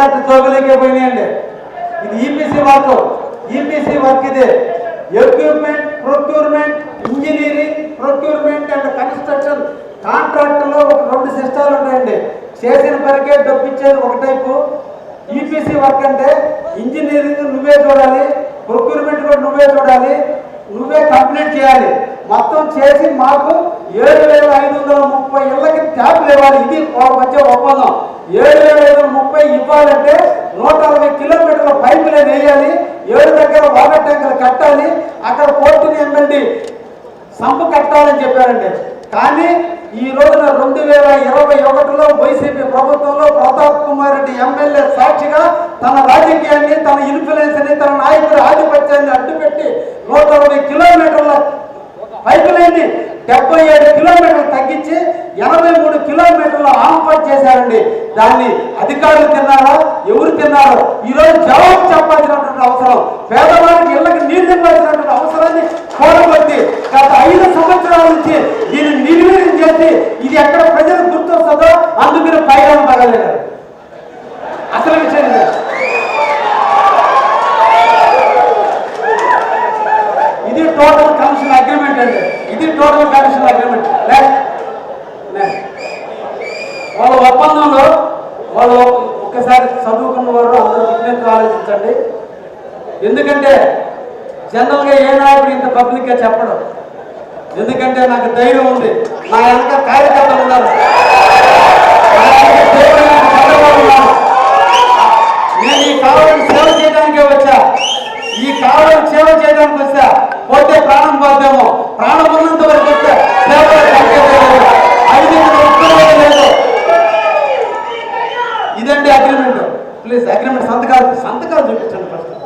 Contract తోగులకే పోయినాయండి. ఇది ఈపీసీ వర్క్ ఈపీసీ వర్క్ ఇది. Equipment procurement engineering procurement and construction కాంట్రాక్ట్లో ఒక రెండు సిస్టాలు ఉంటాయండి. చేసిన పనికే డబ్బు ఇచ్చేది ఒక టైపు. ఈపీసీ వర్క్ అంటే ఇంజనీరింగ్ నువ్వే చూడాలి ప్రొక్యూర్మెంట్ కూడా నువ్వే చూడాలి నువ్వే కంప్లీట్ చేయాలి. మొత్తం చేసి మాకు ఏడు వేల ఐదు వందల ముప్పై ఇళ్ళకి ట్యాప్లు ఇవ్వాలి. ఇది ఒక మధ్య ఒప్పందం. ఏడు వేల ఐదు వందల ముప్పై ఇవ్వాలంటే నూట అరవై కిలోమీటర్ల పైపులే వేయాలి. ఏడు దగ్గర వాటర్ ట్యాంకులు కట్టాలి. అక్కడ పోర్టుని ఎమ్మెల్యే సంపు కట్టాలని చెప్పారండి. కానీ ఈ రోజున రెండు వేల ఇరవై ఒకటిలో వైసీపీ ప్రభుత్వంలో ప్రతాప్ కుమార్ రెడ్డి ఎమ్మెల్యే సాక్షిగా తన రాజకీయాన్ని తన ఇన్ఫ్లుయెన్స్ని తన నాయకుడి ఆధిపత్యాన్ని అడ్డుపెట్టి నూట అరవై కిలోమీటర్ల పైపు లైన్ని డెబ్బై ఏడు కిలోమీటర్లు తగ్గించి ఎనభై మూడు కిలోమీటర్లు ఆంపట్ చేశారండి. దాన్ని అధికారులు తిన్నారా? ఎవరు తిన్నారో? ఈ రోజు జవాబు చెప్పాల్సినటువంటి అవసరం. పేదవారికి ఇళ్ళకి నీళ్ళు ఇవ్వాల్సినటువంటి అవసరాన్ని కోరబట్టి గత ఐదు సంవత్సరాల నుంచి దీన్ని నిర్వీర్యం చేసి ఇది ఎక్కడ ప్రజలకు గుర్తొస్తుందో అందుకని పైగా పగలేరు అసలు విషయం ఇది. ఇది టోటల్ కమిషన్ అగ్రిమెంట్ అండి ఇది total commission agreement next next వాళ్ళ ఒప్పందంలో వాళ్ళు ఒక్కసారి చదువుకున్న వారు అందరూ విజ్ఞప్తి ఆలోచించండి ఎందుకంటే జనరల్గా ఏ నాయకుడు ఇంత పబ్లిక్గా చెప్పడం? ఎందుకంటే నాకు ధైర్యం ఉంది. నా వెనక కార్యకర్తలు ఉన్నారు. నేను ఈ కావాలని సేవ చేయడానికే వచ్చా. ఈ కావాలని సేవ చేయడానికి వచ్చా పోతే ప్రాణం పోద్దేమో. ప్రాణం ఉన్నంత వరకు వస్తే సేవలో తగ్గేదే లేదు. ఐదు ఉత్తరవాదే లేదు ఇదండి అగ్రిమెంట్ ప్లీజ్ అగ్రిమెంట్ సంతకాలు సంతకాలు చూపించండి ఫస్ట్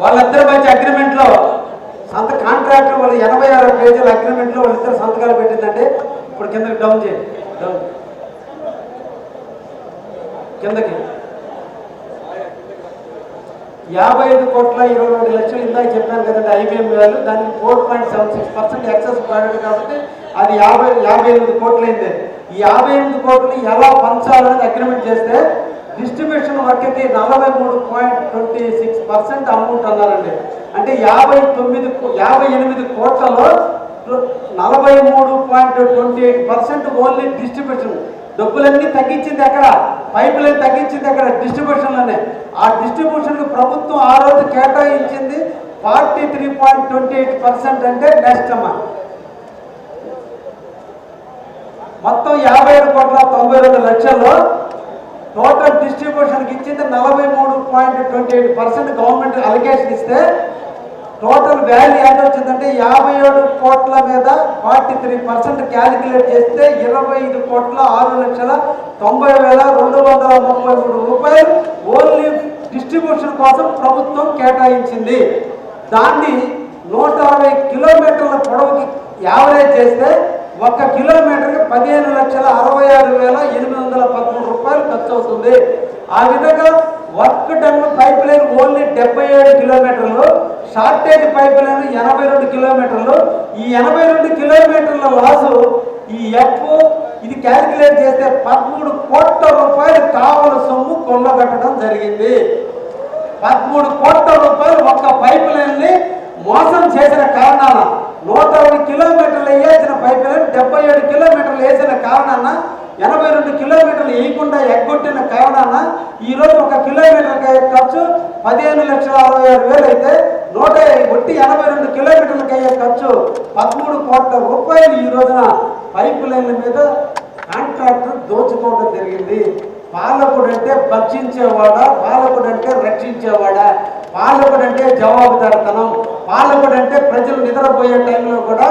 వాళ్ళిద్దరి మధ్య అగ్రిమెంట్లో సంత కాంట్రాక్ట్ వాళ్ళు ఎనభై ఆరు పేజీల అగ్రిమెంట్లో వాళ్ళిద్దరు సంతకాలు పెట్టిందంటే ఇప్పుడు కిందకి డౌన్ చేయండి డౌన్ కిందకి. యాభై ఐదు కోట్ల ఇరవై రెండు లక్షలు ఇందాక చెప్పాను కదండి ఐబీఎం వాళ్ళు దానికి four point seven six percent excess పడింది కాబట్టి అది యాభై యాభై ఎనిమిది కోట్లు అయింది ఈ యాభై ఎనిమిది కోట్లు ఎలా పంచాలని అగ్రిమెంట్ చేస్తే డిస్ట్రిబ్యూషన్ వర్క్కి నలభై మూడు point twenty six percent amount అన్నారండి. అంటే యాభై తొమ్మిది కో- యాభై ఎనిమిది కోట్లలో నలభై మూడు point twenty eight percent only distribution డబ్బులన్నీ తగ్గించింది ఎక్కడ? పైపులన్నీ తగ్గించింది ఎక్కడ? డిస్ట్రిబ్యూషన్లోనే. ఆ డిస్ట్రిబ్యూషన్కి ప్రభుత్వం ఆ రోజు కేటాయించింది forty three point twenty eight percent అంటే నెక్స్ట్ అమ్మ మొత్తం యాభై ఏడు కోట్ల తొంభై రెండు లక్షల్లో టోటల్ డిస్ట్రిబ్యూషన్కి ఇచ్చింది నలభై మూడు point twenty eight percent government allocation ఇస్తే టోటల్ వాల్యూ ఎంత వచ్చిందంటే యాభై ఏడు కోట్ల మీద ఫార్టీ త్రీ పర్సెంట్ క్యాలిక్యులేట్ చేస్తే ఇరవై ఐదు కోట్ల ఆరు లక్షల తొంభై వేల రెండు వందల ముప్పై మూడు రూపాయలు ఓన్లీ డిస్ట్రిబ్యూషన్ కోసం ప్రభుత్వం కేటాయించింది. దాన్ని నూట అరవై కిలోమీటర్ల పొడవుకి యావరేజ్ చేస్తే ఒక కిలోమీటర్కి పదిహేను లక్షల అరవై ఆరు వేల ఎనిమిది వందల పదమూడు రూపాయలు ఖర్చు అవుతుంది ఆ విధంగా work done pipe line only డెబ్బై ఏడు కిలోమీటర్లు షార్టేజ్ పైప్ లైన్ ఎనభై రెండు కిలోమీటర్లు. ఈ ఎనభై రెండు కిలోమీటర్ల లాసు ఈ ఎఫ్ ఇది క్యాలిక్యులేట్ చేస్తే పదమూడు కోట్ల రూపాయలు కావల సొమ్ము కొల్లగట్టడం జరిగింది. పదమూడు కోట్ల రూపాయలు ఒక్క పైప్ లైన్ని మోసం చేసిన కారణాన నూట అరవై కిలోమీటర్లు వేసిన పైప్ లైన్ డెబ్బై ఏడు కిలోమీటర్లు వేసిన కారణాన ఎనభై రెండు కిలోమీటర్లు వేయకుండా ఎగ్గొట్టిన కారణాన ఈరోజు ఒక కిలోమీటర్కి ఖర్చు పదిహేను లక్షల అరవై ఆరు వేలు అయితే నూట ఒట్టి ఎనభై రెండు కిలోమీటర్లకు అయ్యే ఖర్చు పదమూడు కోట్ల రూపాయలు ఈ రోజున పైప్ లైన్ల మీద కాంట్రాక్టర్ దోచుకోవడం జరిగింది. పాలకుడు అంటే భక్షించేవాడా పాలకుడు అంటే రక్షించేవాడా? పాలకుడు అంటే జవాబుదారితనం. పాలకుడు అంటే ప్రజలు నిద్రపోయే టైంలో కూడా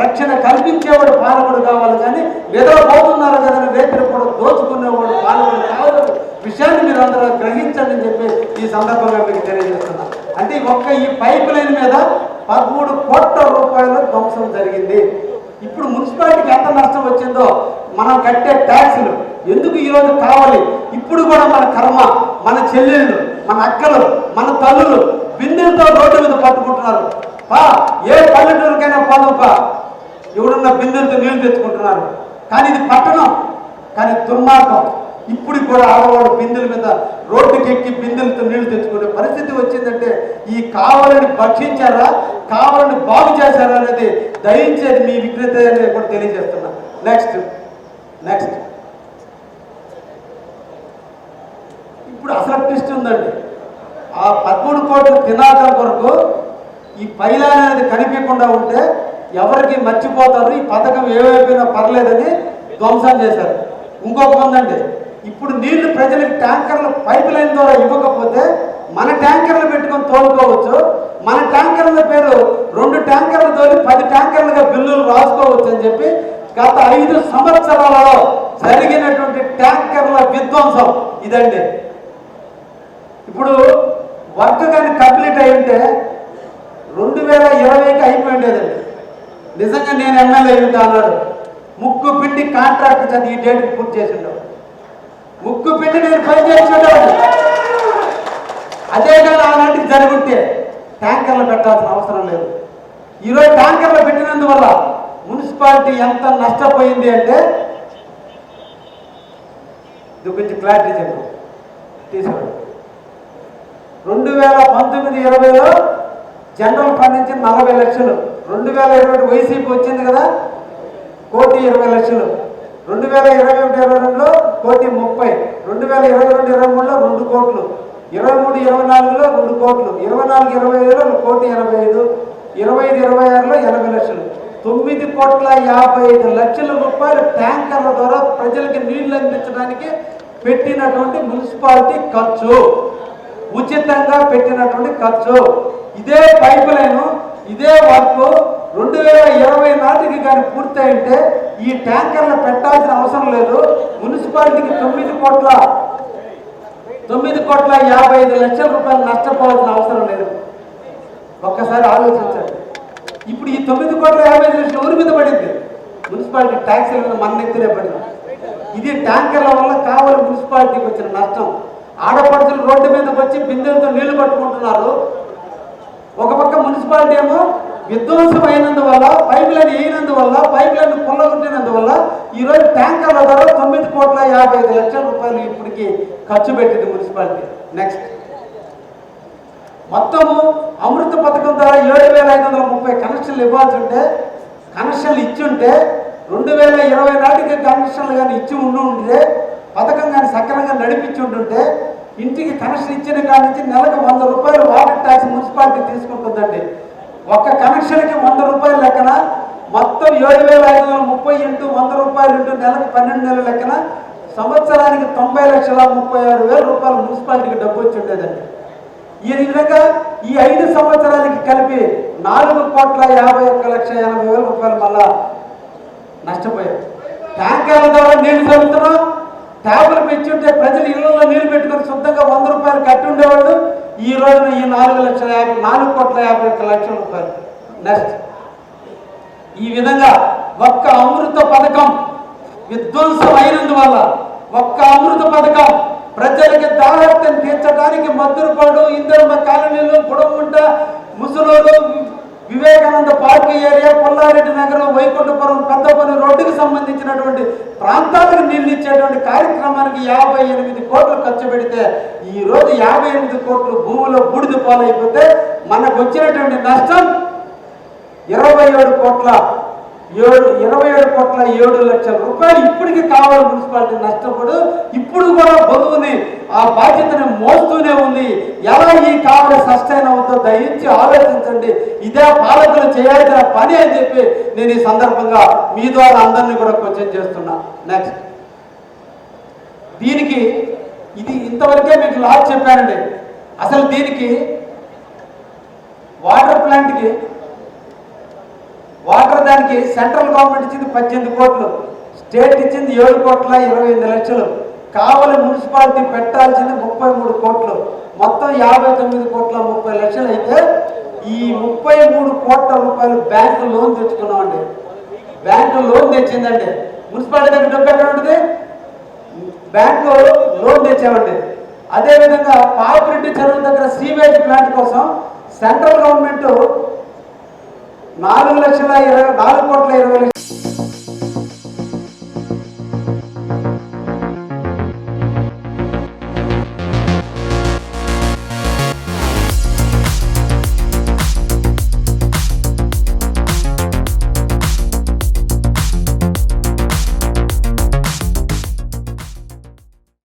రక్షణ కల్పించేవాడు పాలకుడు కావాలి కానీ నిద్రపోతున్నారు కదా రేత్రి కూడా దోచుకునేవాడు పాలకుడు కావాలి విషయాన్ని మీరు అందరూ గ్రహించండి అని చెప్పి ఈ సందర్భంగా మీకు తెలియజేస్తున్నా. అంటే ఒక్క ఈ పైప్ లైన్ మీద పదమూడు కోట్ల రూపాయల ధ్వంసం జరిగింది. ఇప్పుడు మున్సిపాలిటీకి ఎంత నష్టం వచ్చిందో మనం కట్టే ట్యాక్సులు ఎందుకు ఈరోజు కావాలి? ఇప్పుడు కూడా మన కర్మ మన చెల్లెళ్ళు మన అక్కలు మన తల్లులు బిందెలతో రోడ్డు మీద పట్టుకుంటున్నారు. పా ఏ పల్లెటూరికైనా పోదాం పా. ఎవడున్న బిందెలతో నీళ్ళు తెచ్చుకుంటున్నారు. కానీ ఇది పట్టణం కానీ దుర్మార్గం. ఇప్పుడు కూడా ఆడవాడు బిందెల మీద రోడ్డుకి ఎక్కి బిందెలతో నీళ్ళు తెచ్చుకునే పరిస్థితి వచ్చిందంటే ఈ కావాలని భక్షించారా? కావాలని బాగు చేశారా అనేది దయించేది మీ విక్రేత అనేది కూడా తెలియజేస్తున్నా. నెక్స్ట్ నెక్స్ట్ ఇప్పుడు అసలు ట్విస్ట్ ఉందండి. ఆ పదమూడు కోట్ల తినాదం కొరకు ఈ పైలాన్ అనేది కనిపించకుండా ఉంటే ఎవరికి మర్చిపోతారు? ఈ పథకం ఏమైపోయినా పర్లేదని ధ్వంసం చేశారు. ఇంకొక ఉందండి. ఇప్పుడు నీళ్ళు ప్రజలకు ట్యాంకర్లు పైప్ లైన్ ద్వారా ఇవ్వకపోతే మన ట్యాంకర్లు పెట్టుకొని తోలుకోవచ్చు. మన ట్యాంకర్ల పేరు రెండు ట్యాంకర్లు తోలి పది ట్యాంకర్లుగా బిల్లులు రాసుకోవచ్చు అని చెప్పి గత ఐదు సంవత్సరాలలో జరిగినటువంటి ట్యాంకర్ల విధ్వంసం ఇదండి. ఇప్పుడు వర్క్ కానీ కంప్లీట్ అయి ఉంటే రెండు వేల ఇరవైకి అయిపోయిండేదండి నిజంగా నేను ఎమ్మెల్యే ఉంటా అన్నాడు. ముక్కు పిండి కాంట్రాక్ట్ చదివి ఈ డేట్కి పూర్తి చేసిండు. ముక్కు పెట్టి నేను పని అదే కానీ ఆనాటికి జరుగుంటే ట్యాంకర్లు పెట్టాల్సిన అవసరం లేదు. ఈరోజు ట్యాంకర్లు పెట్టినందువల్ల మున్సిపాలిటీ ఎంత నష్టపోయింది అంటే ఇది కొంచెం క్లారిటీ చెప్పు. తీసుకోండి. రెండు వేల పంతొమ్మిది ఇరవైలో జనరల్ ఫండ్ నుంచి నలభై లక్షలు. రెండు వేల ఇరవై వైసీపీ వచ్చింది కదా కోటి ఇరవై లక్షలు. రెండు వేల ఇరవై ఒకటి ఇరవై రెండులో కోటి ముప్పై రెండు వేల ఇరవై రెండు ఇరవై మూడులో రెండు కోట్లు ఇరవై మూడు ఇరవై నాలుగులో రెండు కోట్లు ఇరవై నాలుగు ఇరవై ఐదులో కోటి ఎనభై ఐదు ఇరవై ఐదు ఇరవై ఆరులో ఎనభై లక్షలు. తొమ్మిది కోట్ల యాభై ఐదు లక్షల రూపాయలు ట్యాంకర్ల ద్వారా ప్రజలకి నీళ్ళు అందించడానికి పెట్టినటువంటి మున్సిపాలిటీ ఖర్చు. ఉచితంగా పెట్టినటువంటి ఖర్చు. ఇదే పైప్ లైన్ ఇదే వర్క్ రెండు వేల ఇరవై నాటికి కానీ పూర్తయింటే ఈ ట్యాంకర్లు పెట్టాల్సిన అవసరం లేదు. మున్సిపాలిటీకి తొమ్మిది కోట్ల తొమ్మిది కోట్ల యాభై ఐదు లక్షల రూపాయలు నష్టపోవాల్సిన అవసరం లేదు. ఒక్కసారి ఆలోచించండి. ఇప్పుడు ఈ తొమ్మిది కోట్ల యాభై ఐదు లక్షలు ఊరి మీద పడింది? మున్సిపాలిటీ ట్యాక్సీల మీద మన ఎత్తునే పడింది. ఇది ట్యాంకర్ల వల్ల కావాలి మున్సిపాలిటీకి వచ్చిన నష్టం. ఆడపడుతులు రోడ్డు మీదకి వచ్చి బిందెలతో నీళ్ళు పట్టుకుంటున్నారు. ఒక పక్క మున్సిపాలిటీ ఏమో విధ్వంసం అయినందువల్ల పైప్ లైన్ వేయనందువల్ల పైప్ లైన్ కొల్లగొట్టినందువల్ల ఈరోజు ట్యాంకర్ల ధర తొమ్మిది కోట్ల యాభై ఐదు లక్షల రూపాయలు ఇప్పటికి ఖర్చు పెట్టింది మున్సిపాలిటీ. నెక్స్ట్ మొత్తము అమృత పథకం ద్వారా ఏడు వేల ఐదు వందల ముప్పై కనెక్షన్లు ఇవ్వాల్సి ఉంటే కనెక్షన్లు ఇచ్చి ఉంటే రెండు వేల ఇరవై నాటికి కనెక్షన్లు కానీ ఇచ్చి ఉండి ఉంటే పథకం కానీ సక్రమంగా నడిపించి ఉంటుంటే ఇంటికి కనెక్షన్ ఇచ్చిన కాడి నుంచి నెలకు వంద రూపాయలు వాటర్ ట్యాక్స్ మున్సిపాలిటీ తీసుకుంటుందండి. ఒక్క కనెక్షన్కి వంద రూపాయల లెక్కన మొత్తం ఏడు వేల ఐదు వందల ముప్పై ఇంటూ వంద రూపాయలు ఇంటూ నెలకు పన్నెండు నెలల లెక్కన సంవత్సరానికి తొంభై లక్షల ముప్పై ఆరు వేల రూపాయలు మున్సిపాలిటీకి డబ్బు వచ్చి ఉండేదండి. ఈ విధంగా ఈ ఐదు సంవత్సరాలకి కలిపి నాలుగు కోట్ల యాభై ఒక్క లక్ష ఎనభై వేల రూపాయలు మళ్ళా నష్టపోయారు ట్యాంకర్ల ద్వారా నీళ్ళు చదువుతున్నాం ట్యాపులు పెంచుంటే ప్రజలు ఇళ్ళలో నీళ్ళు పెట్టుకొని శుద్ధంగా వంద రూపాయలు కట్టి ఉండేవాళ్ళు. ఈ రోజున ఈ నాలుగు లక్షల యాభై నాలుగు కోట్ల యాభై ఒక్క లక్షల రూపాయలు. నెక్స్ట్ ఈ విధంగా ఒక్క అమృత పథకం విధ్వంసం అయినందువల్ల ఒక్క అమృత పథకం ప్రజలకి దాహత్యం తీర్చడానికి మద్దురుపాడు ఇందరమ్మ కాలనీలు గుడముంట ముసలోలు వివేకానంద పార్క్ ఏరియా పుల్లారెడ్డి నగరం వైకుంఠపురం పెద్ద సంబంధించినటువంటి ప్రాంతాలకు నీళ్ళు ఇచ్చేటువంటి కార్యక్రమానికి యాభై ఎనిమిది కోట్లు ఖర్చు పెడితే ఈ రోజు యాభై ఎనిమిది కోట్లు భూమిలో బూడిద పాలైపోతే మనకు వచ్చినటువంటి నష్టం ఇరవై ఏడు కోట్ల ఏడు ఇరవై ఏడు కోట్ల ఏడు లక్షల రూపాయలు ఇప్పటికి కావాలి మున్సిపాలిటీ నష్టపడు. ఇప్పుడు కూడా బరువుని ఆ బాధ్యతని మోస్తూనే ఉంది. ఎలా ఈ కావాలి సస్టైన్ అవుతుందో దయించి ఆలోచించండి. ఇదే పాలకులు చేయాల్సిన పని అని చెప్పి నేను ఈ సందర్భంగా మీ ద్వారా అందరినీ కూడా క్వశ్చన్ చేస్తున్నా. నెక్స్ట్ దీనికి ఇది ఇంతవరకే మీకు లాస్ట్ చెప్పానండి. అసలు దీనికి వాటర్ ప్లాంట్కి వాటర్ దానికి సెంట్రల్ గవర్నమెంట్ ఇచ్చింది పద్దెనిమిది కోట్లు. స్టేట్ ఇచ్చింది ఏడు కోట్ల ఇరవై ఎనిమిది లక్షలు. కావలి మున్సిపాలిటీ పెట్టాల్సింది ముప్పై మూడు కోట్లు. మొత్తం యాభై తొమ్మిది కోట్ల ముప్పై లక్షలు అయితే ఈ ముప్పై మూడు కోట్ల రూపాయలు బ్యాంకు లోన్ తెచ్చుకున్నామండి. బ్యాంకు లోన్ తెచ్చిందండి. మున్సిపాలిటీ దగ్గర డబ్బు ఎక్కడ ఉంటుంది? బ్యాంకు లోన్ తెచ్చామండి. అదేవిధంగా పాపిరెడ్డి చెరువు దగ్గర సీవేజ్ ప్లాంట్ కోసం సెంట్రల్ గవర్నమెంట్ నాలుగు లక్షల ఇరవై నాలుగు కోట్ల ఇరవై లక్షల